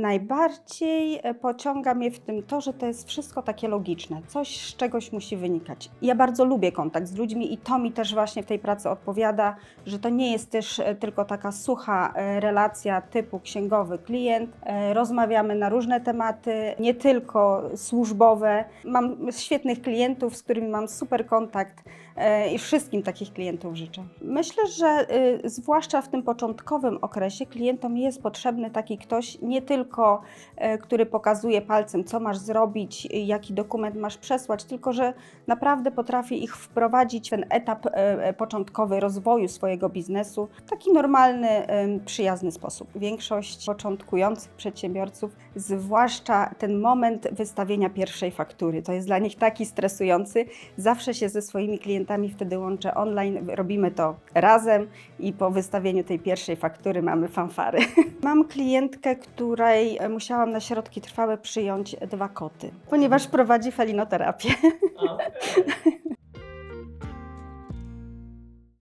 Najbardziej e, pociąga mnie w tym to, że to jest wszystko takie logiczne. Coś z czegoś musi wynikać. Ja bardzo lubię kontakt z ludźmi i to mi też właśnie w tej pracy odpowiada, że to nie jest też e, tylko taka sucha e, relacja typu księgowy klient. Rozmawiamy na różne tematy, nie tylko służbowe. Mam świetnych klientów, z którymi mam super kontakt i wszystkim takich klientów życzę. Myślę, że y, zwłaszcza w tym początkowym okresie klientom jest potrzebny taki ktoś nie tylko, e, który pokazuje palcem, co masz zrobić, jaki dokument masz przesłać, tylko że naprawdę potrafi ich wprowadzić w ten etap e, e, początkowy rozwoju swojego biznesu w taki normalny, przyjazny sposób. Większość początkujących przedsiębiorców, zwłaszcza ten moment wystawienia pierwszej faktury, to jest dla nich taki stresujący. Zawsze się ze swoimi klientami wtedy łączę online, robimy to razem i po wystawieniu tej pierwszej faktury mamy fanfary. Mam klientkę, której e, musiałam na środki trwałe przyjąć dwa koty, ponieważ prowadzi felinoterapię.